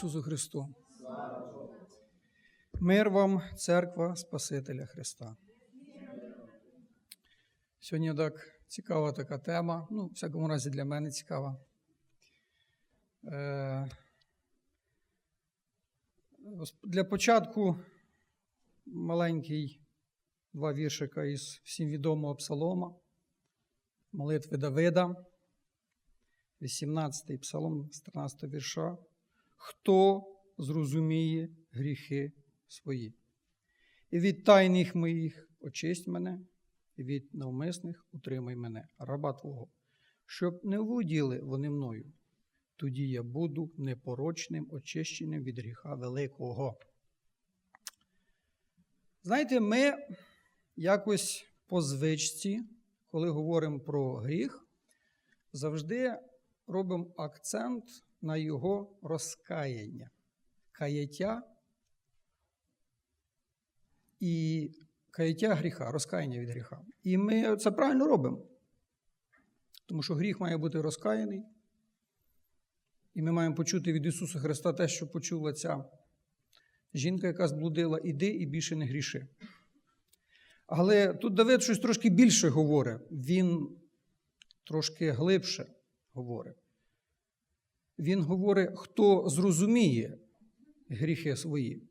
Ісусу Христу. Мир вам, церква Спасителя Христа. Сьогодні так цікава така тема. Ну, в всякому разі, для мене цікава. Е, Для початку маленький два віршика із всім відомого псалома, молитви Давида, 18-й псалом з 13 вірша. Хто зрозуміє гріхи свої? І від тайних моїх очисть мене, і від навмисних утримай мене, раба Твого, щоб не володіли вони мною. Тоді я буду непорочним, очищеним від гріха великого. Знаєте, ми якось по звичці, коли говоримо про гріх, завжди робимо акцент на його розкаяння, каяття і каяття гріха, розкаяння від гріха. І ми це правильно робимо. Тому що гріх має бути розкаяний. І ми маємо почути від Ісуса Христа те, що почула ця жінка, яка зблудила, іди і більше не гріши. Але тут Давид щось трошки більше говорить, він трошки глибше говорить. Він говорить, хто зрозуміє гріхи свої.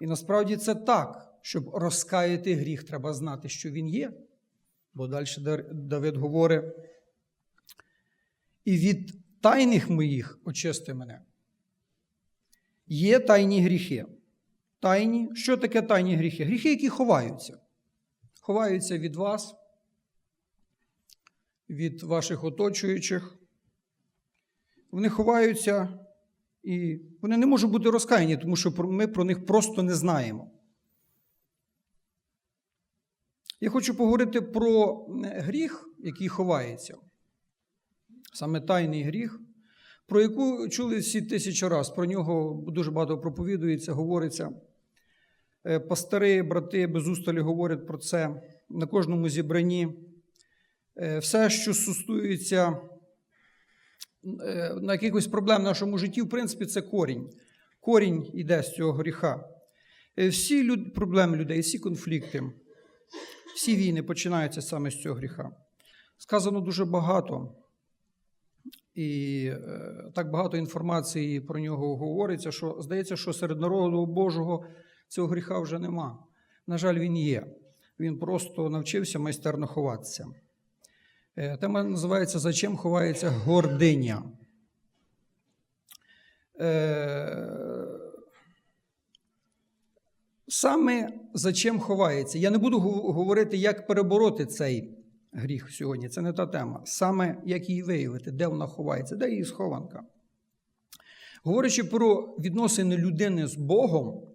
І насправді це так, щоб розкаяти гріх, треба знати, що він є. Бо далі Давид говорить, і від тайних моїх очисти мене. Є тайні гріхи. Тайні, що таке тайні гріхи? Гріхи, які ховаються. Ховаються від вас, від ваших оточуючих. Вони ховаються і вони не можуть бути розкаяні, тому що ми про них просто не знаємо. Я хочу поговорити про гріх, який ховається. Саме тайний гріх, про яку чули всі тисячі разів. Про нього дуже багато проповідується, говориться. Пастори, брати без усталі говорять про це на кожному зібранні. Все, що стосується на якихось проблем в нашому житті, в принципі, це корінь. Корінь йде з цього гріха. Всі люд... проблеми людей, всі конфлікти, всі війни починаються саме з цього гріха. Сказано дуже багато. І е, так багато інформації про нього говориться, що здається, що серед народу Божого цього гріха вже нема. На жаль, він є. Він просто навчився майстерно ховатися. Е, тема називається За чим ховається гординя. Е, саме за чим ховається. Я не буду говорити, як перебороти цей гріх сьогодні. Це не та тема. Саме як її виявити, де вона ховається, де її схованка. Говорячи про відносини людини з Богом,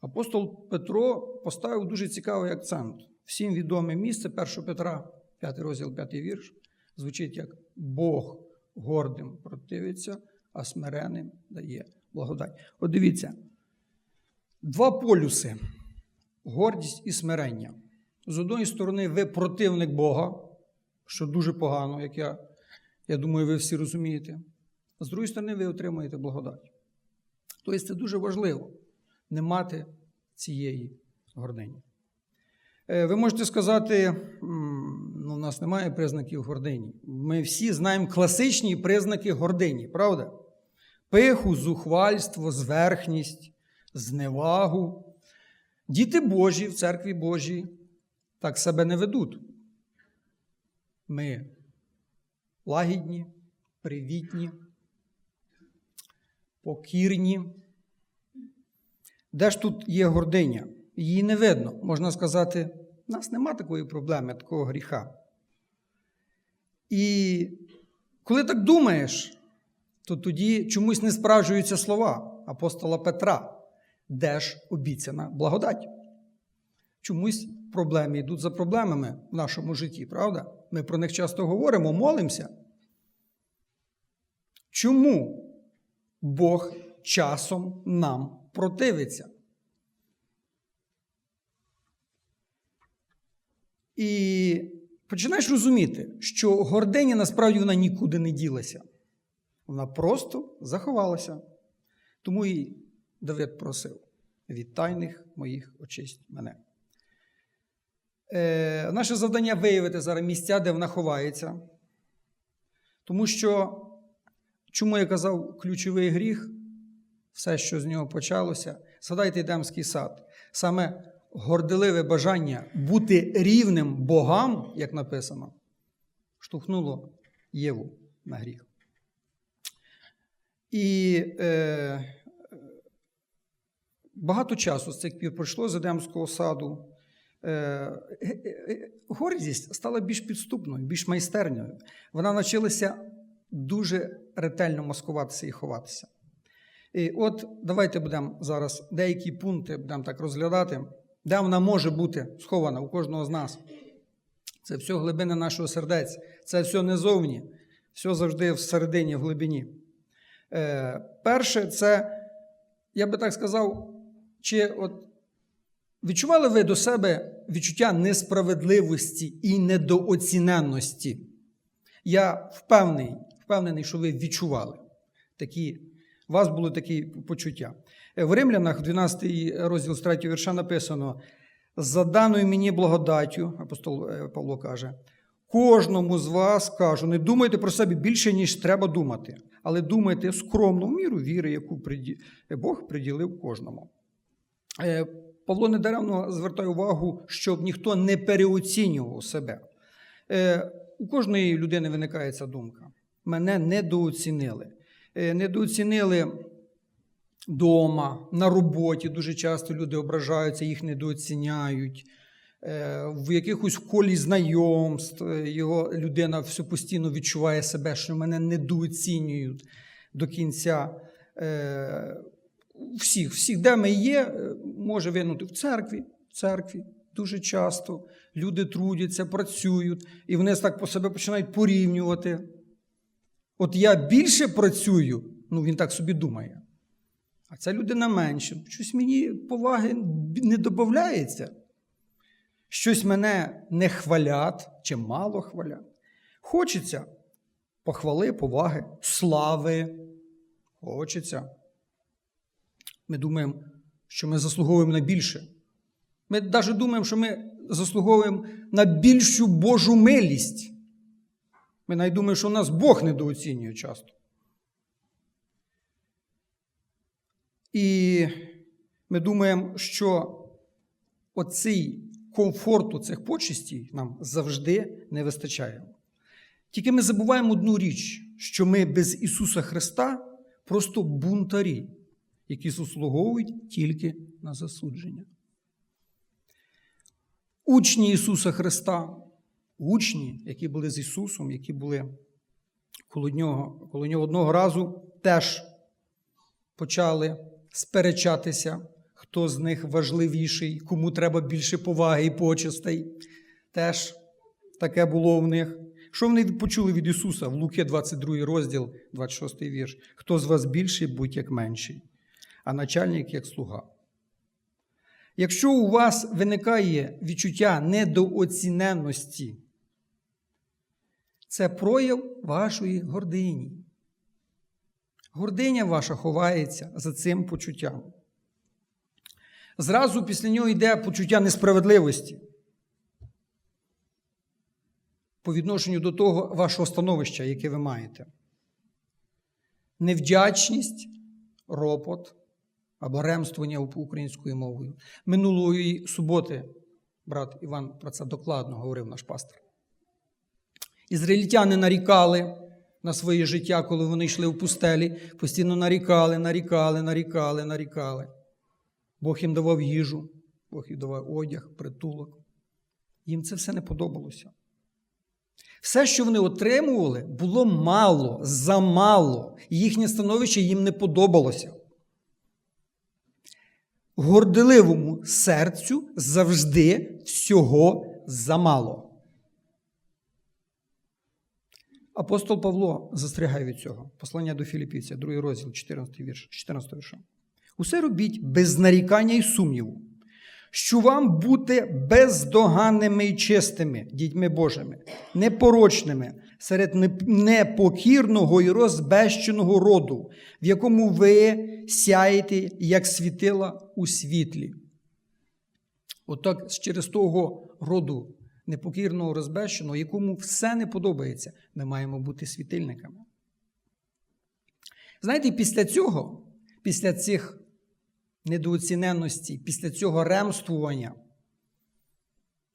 апостол Петро поставив дуже цікавий акцент. Всім відоме місце 1 Петра, 5 розділ, 5 вірш, звучить як Бог гордим противиться, а смиреним дає благодать. От дивіться, два полюси гордість і смирення. З одної сторони, ви противник Бога, що дуже погано, як я, я думаю, ви всі розумієте. З другої сторони, ви отримуєте благодать. Тобто це дуже важливо не мати цієї гордині. Ви можете сказати, ну, у нас немає признаків гордині. Ми всі знаємо класичні признаки гордині, правда? Пиху, зухвальство, зверхність, зневагу. Діти Божі в церкві Божій так себе не ведуть. Ми лагідні, привітні, покірні. Де ж тут є гординя? Її не видно. Можна сказати, у нас нема такої проблеми, такого гріха. І коли так думаєш, то тоді чомусь не справжуються слова апостола Петра, де ж обіцяна благодать. Чомусь проблеми йдуть за проблемами в нашому житті, правда? Ми про них часто говоримо, молимося. Чому Бог часом нам противиться? І починаєш розуміти, що гординя насправді вона нікуди не ділася. Вона просто заховалася. Тому і Давид просив від тайних моїх очисть мене. Е, наше завдання виявити зараз місця, де вона ховається. Тому що, чому я казав, ключовий гріх, все, що з нього почалося, згадайте Едемський сад. Саме горделиве бажання бути рівним богам, як написано, штовхнуло Єву на гріх. І е, багато часу з цих пір пройшло з Едемського саду. Е, е, е, гордість стала більш підступною, більш майстерною. Вона навчилася дуже ретельно маскуватися і ховатися. І от давайте будемо зараз деякі пункти будемо так розглядати, де вона може бути схована у кожного з нас. Це все глибини нашого сердець, це все не зовні, все завжди всередині, в глибині. Е, перше, це, я би так сказав, чи от відчували ви до себе відчуття несправедливості і недооціненності? Я впевнений, впевнений, що ви відчували такі. У вас були такі почуття. Е, В Римлянах, 12 розділ з 3 вірша написано: за даною мені благодаттю, апостол е, Павло каже, кожному з вас кажу, не думайте про себе більше, ніж треба думати, але думайте скромно в міру віри, яку Бог приділив кожному. Е, Павло недаремно звертає увагу, щоб ніхто не переоцінював себе. У кожної людини виникає ця думка. Мене недооцінили. Недооцінили вдома, на роботі. Дуже часто люди ображаються, їх недооціняють. Е, В якихось колі знайомств е, його людина все постійно відчуває себе, що мене недооцінюють до кінця. Е, Всіх, всіх, де ми є, може винути в церкві, в церкві дуже часто. Люди трудяться, працюють, і вони так по себе починають порівнювати. От я більше працюю, ну він так собі думає. А ця людина менше. Щось мені поваги не додається. Щось мене не хвалять чи мало хвалять. Хочеться похвали, поваги, слави. Хочеться. Ми думаємо, що ми заслуговуємо на більше. Ми навіть думаємо, що ми заслуговуємо на більшу Божу милість. Ми навіть думаємо, що нас Бог недооцінює часто. І ми думаємо, що оцей комфорту цих почестей нам завжди не вистачає. Тільки ми забуваємо одну річ, що ми без Ісуса Христа просто бунтарі, які заслуговують тільки на засудження. Учні Ісуса Христа, учні, які були з Ісусом, які були коло нього, коло нього одного разу, теж почали сперечатися, хто з них важливіший, кому треба більше поваги і почестей. Теж таке було в них. Що вони почули від Ісуса в Луки 22 розділ, 26 вірш? Хто з вас більший, будь як менший, а начальник як слуга. Якщо у вас виникає відчуття недооціненності, це прояв вашої гордині. Гординя ваша ховається за цим почуттям. Зразу після нього йде почуття несправедливості по відношенню до того вашого становища, яке ви маєте. Невдячність, ропот або ремствування українською мовою. Минулої суботи, брат Іван про це докладно говорив наш пастор. Ізраїльтяни нарікали на своє життя, коли вони йшли в пустелі, постійно нарікали, нарікали, нарікали, нарікали. Бог їм давав їжу, Бог їм давав одяг, притулок. Їм це все не подобалося. Все, що вони отримували, було мало, замало. Їхнє становище їм не подобалося. Горделивому серцю завжди всього замало. Апостол Павло застерігає від цього. Послання до Філіппійця, 2 розділ, 14 вірш, 14 вірша. Усе робіть без нарікання і сумніву, що вам бути бездоганними і чистими, дітьми Божими, непорочними серед непокірного і розбещеного роду, в якому ви сяєте, як світила у світлі. Отак через того роду непокірного розбещеного, якому все не подобається, ми маємо бути світильниками. Знаєте, після цього, після цих недооціненності, після цього ремствування,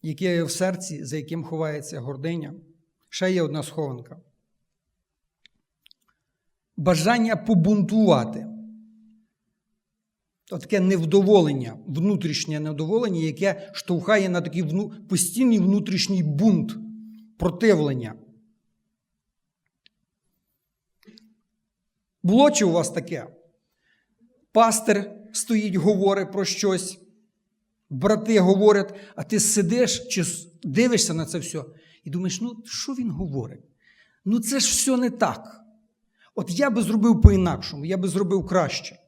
яке є в серці, за яким ховається гординя, ще є одна схованка. Бажання побунтувати. Таке невдоволення, внутрішнє невдоволення, яке штовхає на такий вну... постійний внутрішній бунт, противлення. Було чи у вас таке? Пастир стоїть, говорить про щось, брати говорять, а ти сидиш чи дивишся на це все і думаєш, ну що він говорить? Ну це ж все не так. От я би зробив по-інакшому, я би зробив краще.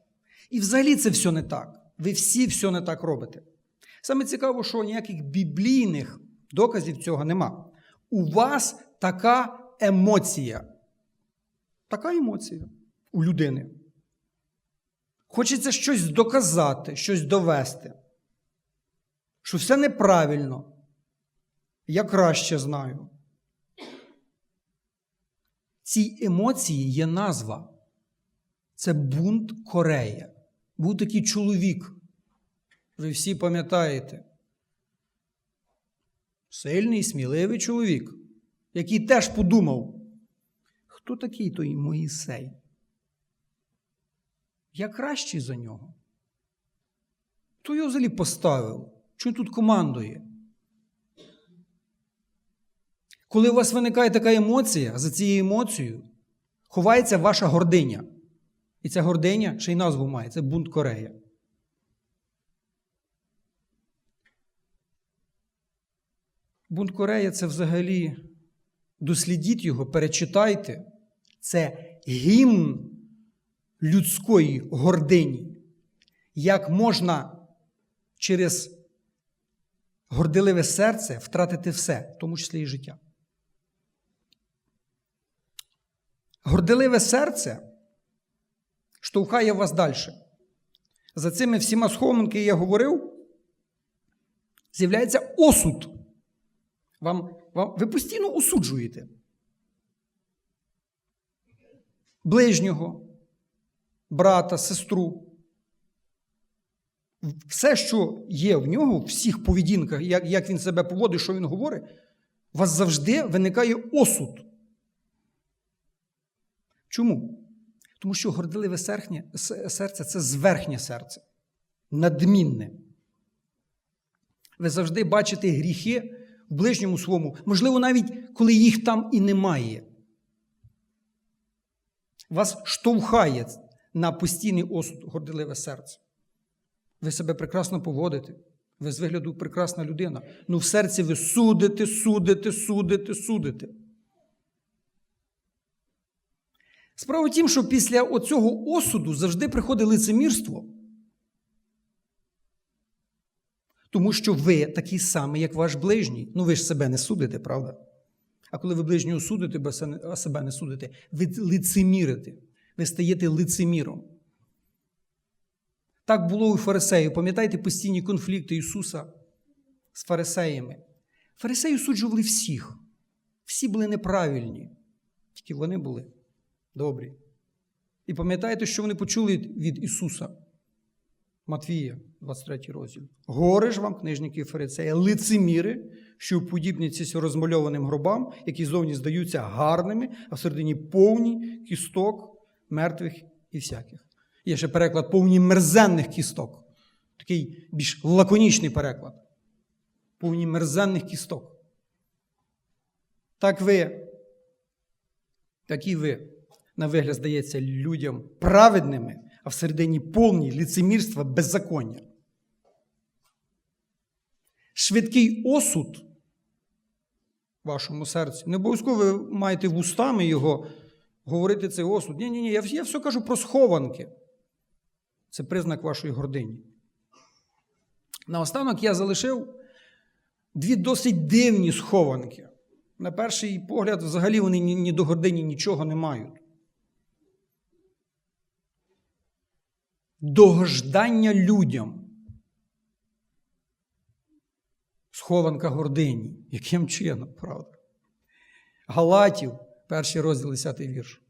І взагалі це все не так. Ви всі все не так робите. Саме цікаво, що ніяких біблійних доказів цього нема. У вас така емоція. Така емоція у людини. Хочеться щось доказати, щось довести. Що все неправильно. Я краще знаю. Цій емоції є назва. Це бунт Корея. Був такий чоловік. Ви всі пам'ятаєте. Сильний, сміливий чоловік, який теж подумав, хто такий той Моїсей? Я кращий за нього. Хто його взагалі поставив? Чому тут командує? Коли у вас виникає така емоція, за цією емоцією ховається ваша гординя. І ця гординя ще й назву має це бунт Корея. Бунт Корея це взагалі дослідіть його, перечитайте. Це гімн людської гордині. Як можна через гордиливе серце втратити все, в тому числі і життя. Гордиливе серце штовхає вас далі. За цими всіма схованки я говорив, з'являється осуд. Вам, вам, ви постійно осуджуєте ближнього, брата, сестру. Все, що є в нього, в всіх поведінках, як, як він себе поводить, що він говорить, у вас завжди виникає осуд. Чому? Тому що гордиливе серце це зверхнє серце, надмінне. Ви завжди бачите гріхи в ближньому своєму, можливо, навіть коли їх там і немає. Вас штовхає на постійний осуд гордиливе серце. Ви себе прекрасно поводите. Ви з вигляду прекрасна людина. Ну в серці ви судите, судите, судите, судите. Справа в тім, що після оцього осуду завжди приходить лицемірство. Тому що ви такий самий, як ваш ближній. Ну ви ж себе не судите, правда? А коли ви ближнього судите, а себе не судите, ви лицемірите. Ви стаєте лицеміром. Так було у фарисеїв. Пам'ятаєте постійні конфлікти Ісуса з фарисеями? Фарисеї осуджували всіх. Всі були неправильні. Тільки вони були добрі. І пам'ятаєте, що вони почули від Ісуса? Матвія, 23 розділ. Горе ж вам, книжники і фарисеї, лицеміри, що уподібняться розмальованим гробам, які зовні здаються гарними, а всередині повні кісток, мертвих і всяких. Є ще переклад повні мерзенних кісток. Такий більш лаконічний переклад. Повні мерзенних кісток. Так ви, так і ви, на вигляд здається людям праведними, а всередині повні ліцемірства беззаконня. Швидкий осуд в вашому серці. Не обов'язково ви маєте вустами його говорити цей осуд. Ні, ні, ні, я, я все кажу про схованки. Це признак вашої гордині. Наостанок я залишив дві досить дивні схованки. На перший погляд, взагалі, вони ні, до гордині нічого не мають. Догождання людям. Схованка гордині. Яким чином, правда? Галатів, перший розділ 10 вірш.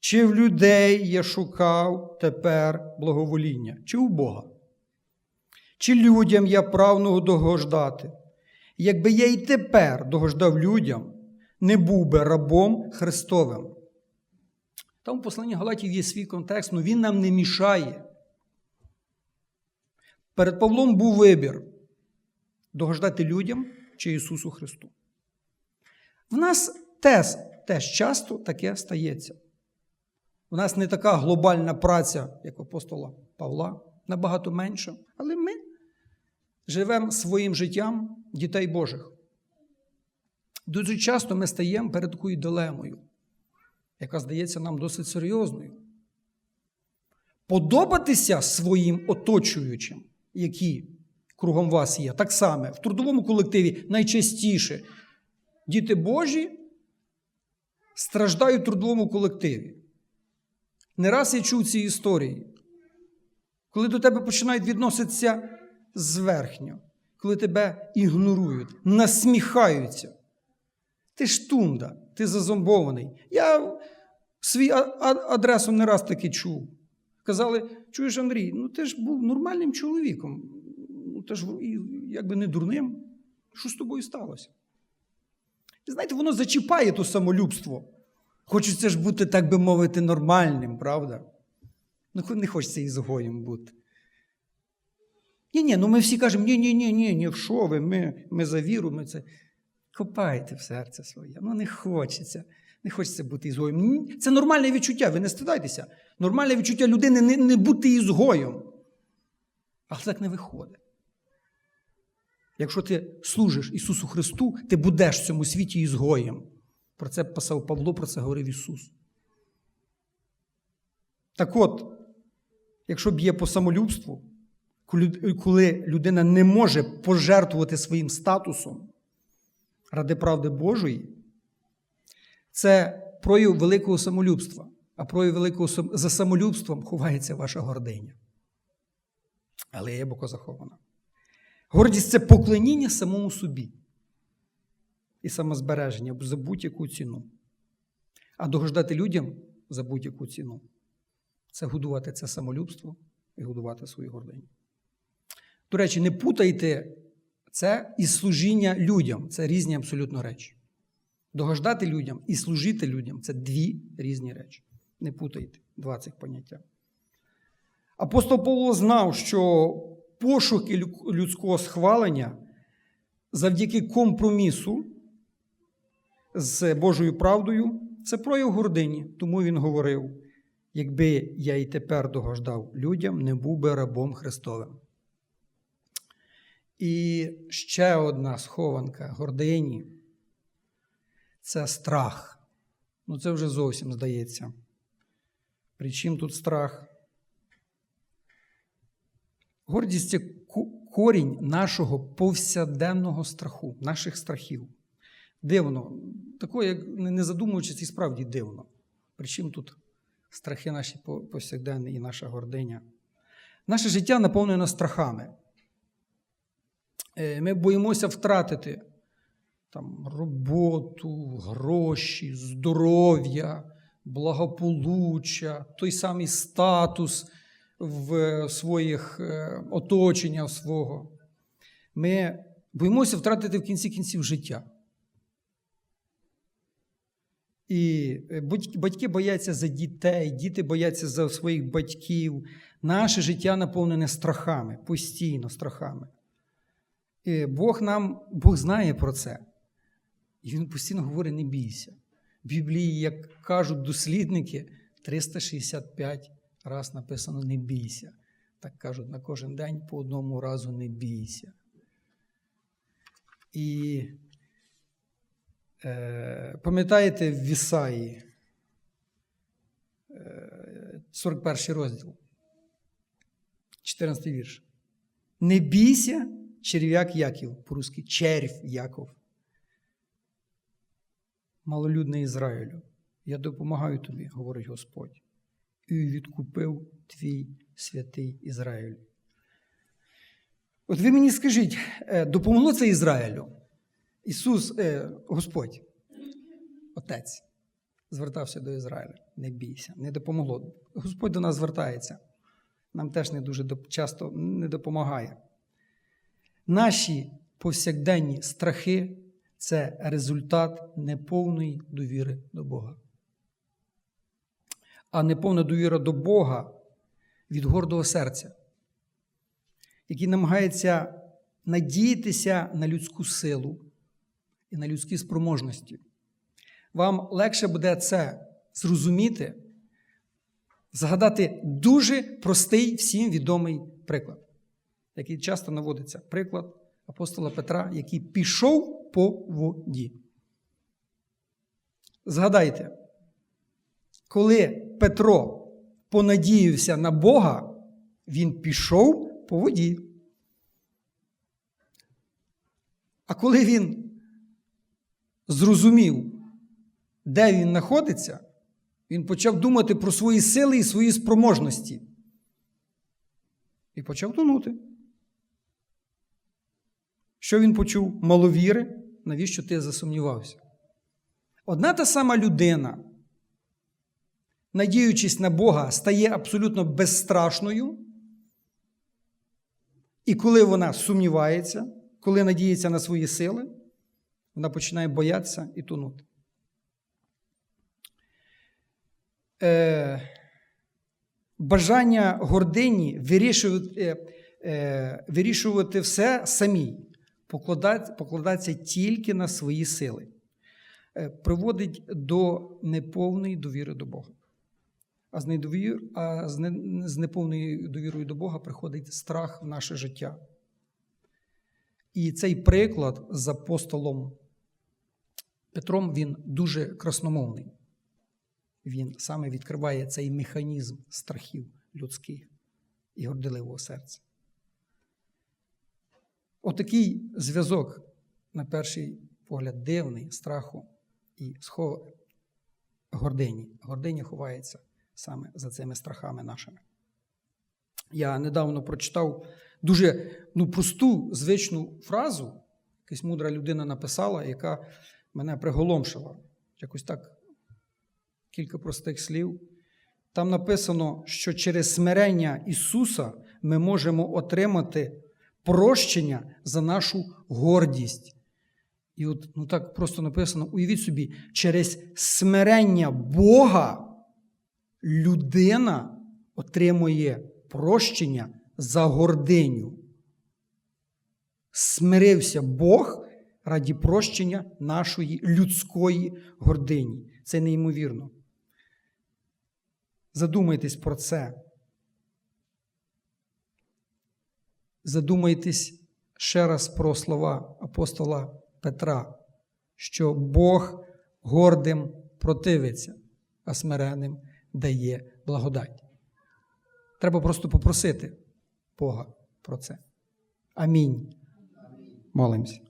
Чи в людей я шукав тепер благовоління, чи у Бога? Чи людям я прагнув догождати? Якби я і тепер догождав людям, не був би рабом Христовим. Там у посланні Галатів є свій контекст, але він нам не мішає. Перед Павлом був вибір догождати людям чи Ісусу Христу. В нас теж, теж часто таке стається. У нас не така глобальна праця, як апостола Павла, набагато менша, але ми живемо своїм життям дітей Божих. Дуже часто ми стаємо перед такою дилемою, яка здається нам досить серйозною. Подобатися своїм оточуючим, які кругом вас є, так само в трудовому колективі найчастіше діти Божі страждають в трудовому колективі. Не раз я чув ці історії, коли до тебе починають відноситися зверхньо, коли тебе ігнорують, насміхаються. Ти ж тунда, ти зазомбований. Я свій адресу не раз таки чув. Казали, чуєш, Андрій, ну ти ж був нормальним чоловіком, ну ти ж якби не дурним. Що з тобою сталося? І знаєте, воно зачіпає то самолюбство. Хочеться ж бути, так би мовити, нормальним, правда? Ну, не хочеться ізгоєм бути. Ні, ні, ну ми всі кажемо, ні, ні, ні, ні, ні, що ви, ми ми за віру, ми це. Копайте в серце своє. Ну, не хочеться. Не хочеться бути ізгоєм. Це нормальне відчуття, ви не стидайтеся. Нормальне відчуття людини не, не бути ізгоєм. Але так не виходить. Якщо ти служиш Ісусу Христу, ти будеш в цьому світі ізгоєм. Про це писав Павло, про це говорив Ісус. Так от, якщо б'є по самолюбству, коли людина не може пожертвувати своїм статусом ради правди Божої, це прояв великого самолюбства. А прояв великого за самолюбством ховається ваша гординя. Але є боко захована. Гордість це поклоніння самому собі і самозбереження за будь-яку ціну. А догождати людям за будь-яку ціну це годувати це самолюбство і годувати свою гординю. До речі, не путайте це із служіння людям. Це різні абсолютно речі. Догождати людям і служити людям це дві різні речі. Не путайте два цих поняття. Апостол Павло знав, що пошуки людського схвалення завдяки компромісу з Божою правдою це прояв гордині. Тому він говорив: якби я і тепер догождав людям, не був би рабом Христовим. І ще одна схованка гордині це страх. Ну, це вже зовсім здається. Причим тут страх? Гордість це корінь нашого повсяденного страху, наших страхів. Дивно, таке, як не задумуючись, і справді дивно. Причим тут страхи наші повсякденні і наша гординя. Наше життя наповнено страхами. Ми боїмося втратити там, роботу, гроші, здоров'я, благополуччя, той самий статус в своїх оточеннях свого. Ми боїмося втратити в кінці кінців життя. І батьки бояться за дітей, діти бояться за своїх батьків. Наше життя наповнене страхами, постійно страхами. Бог нам, Бог знає про це. І Він постійно говорить: не бійся. В Біблії, як кажуть дослідники, 365 раз написано не бійся. Так кажуть на кожен день по одному разу не бійся. І е, пам'ятаєте в Вісаї, е, 41 розділ, 14 вірш. Не бійся, черв'як Яків, по-русски червь Яков. Малолюдний Ізраїлю, я допомагаю тобі, говорить Господь, і відкупив твій святий Ізраїль. От ви мені скажіть, е, допомогло це Ізраїлю? Ісус, е, Господь, Отець, звертався до Ізраїля. Не бійся, не допомогло. Господь до нас звертається. Нам теж не дуже часто не допомагає. Наші повсякденні страхи це результат неповної довіри до Бога. А неповна довіра до Бога від гордого серця, який намагається надіятися на людську силу і на людські спроможності. Вам легше буде це зрозуміти, згадати дуже простий всім відомий приклад, який часто наводиться. Приклад апостола Петра, який пішов по воді. Згадайте, коли Петро понадіявся на Бога, він пішов по воді. А коли він зрозумів, де він знаходиться, він почав думати про свої сили і свої спроможності. І почав тонути. Що він почув? Маловіри, навіщо ти засумнівався? Одна та сама людина, надіючись на Бога, стає абсолютно безстрашною. І коли вона сумнівається, коли надіється на свої сили, вона починає боятися і тонути. Е, бажання гордині вирішувати, е, е, вирішувати все самій, покладатися тільки на свої сили, е, приводить до неповної довіри до Бога. А з, недовір, а з, не, з неповною довірою до Бога приходить страх в наше життя. І цей приклад з апостолом Петром він дуже красномовний. Він саме відкриває цей механізм страхів людських і горделивого серця. Отакий зв'язок, на перший погляд, дивний страху і схов... гордині. Гординя ховається саме за цими страхами нашими. Я недавно прочитав дуже ну, просту звичну фразу, якась мудра людина написала, яка мене приголомшила. Якось так кілька простих слів. Там написано, що через смирення Ісуса ми можемо отримати прощення за нашу гордість. І от ну так просто написано: уявіть собі, через смирення Бога людина отримує прощення за гординю. Смирився Бог раді прощення нашої людської гордині. Це неймовірно. Задумайтесь про це. Задумайтесь ще раз про слова апостола Петра, що Бог гордим противиться, а смиреним дає благодать. Треба просто попросити Бога про це. Амінь. Молимось.